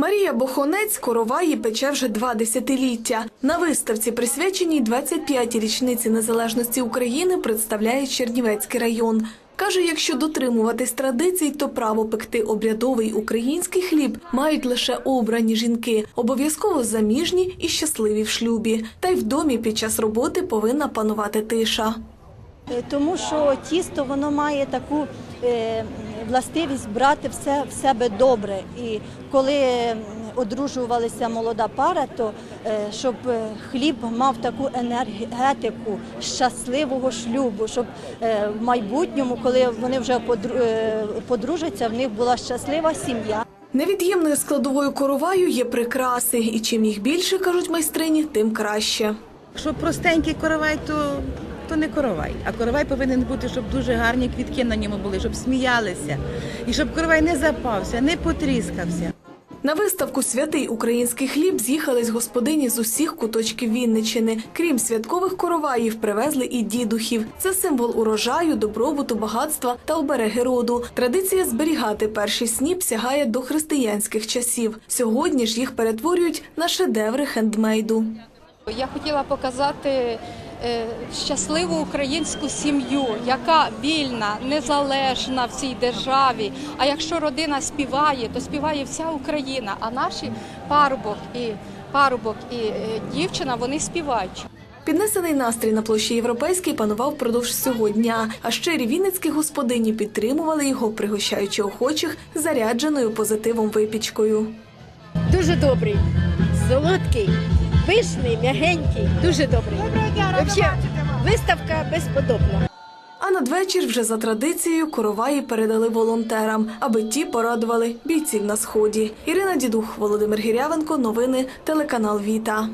Марія Бохонець короваї пече вже два десятиліття. На виставці, присвяченій 25-й річниці незалежності України, представляє Чернівецький район. Каже, якщо дотримуватись традицій, то право пекти обрядовий український хліб мають лише обрані жінки, обов'язково заміжні і щасливі в шлюбі. Та й в домі під час роботи повинна панувати тиша. Е, Тому що тісто воно має таку е, властивість брати все в себе добре. І коли одружувалася молода пара, то е, щоб хліб мав таку енергетику щасливого шлюбу, щоб в майбутньому, коли вони вже подружаться, в них була щаслива сім'я. Невід'ємною складовою короваю є прикраси, і чим їх більше, кажуть майстрині, тим краще. Якщо простенький коровай, то, то не коровай. А коровай повинен бути, щоб дуже гарні квітки на ньому були, щоб сміялися. І щоб коровай не запався, не потріскався. На виставку Святий український хліб з'їхались господині з усіх куточків Вінничини. Крім святкових короваїв, привезли і дідухів. Це символ урожаю, добробуту, багатства та обереги роду. Традиція зберігати перший сніп сягає до християнських часів. Сьогодні ж їх перетворюють на шедеври хендмейду. Я хотіла показати щасливу українську сім'ю, яка вільна, незалежна в цій державі. А якщо родина співає, то співає вся Україна. А наші парубок і парубок і е, дівчина вони співають. Піднесений настрій на площі Європейській панував впродовж всього дня. А щирі вінницькі господині підтримували його, пригощаючи охочих зарядженою позитивом випічкою. Дуже добрий, солодкий, пишний, м'ягенький, дуже добрий. Взагалі, виставка безподобна. А надвечір вже за традицією короваї передали волонтерам, аби ті порадували бійців на сході. Ірина Дідух, Володимир Гірявенко. Новини телеканал Віта.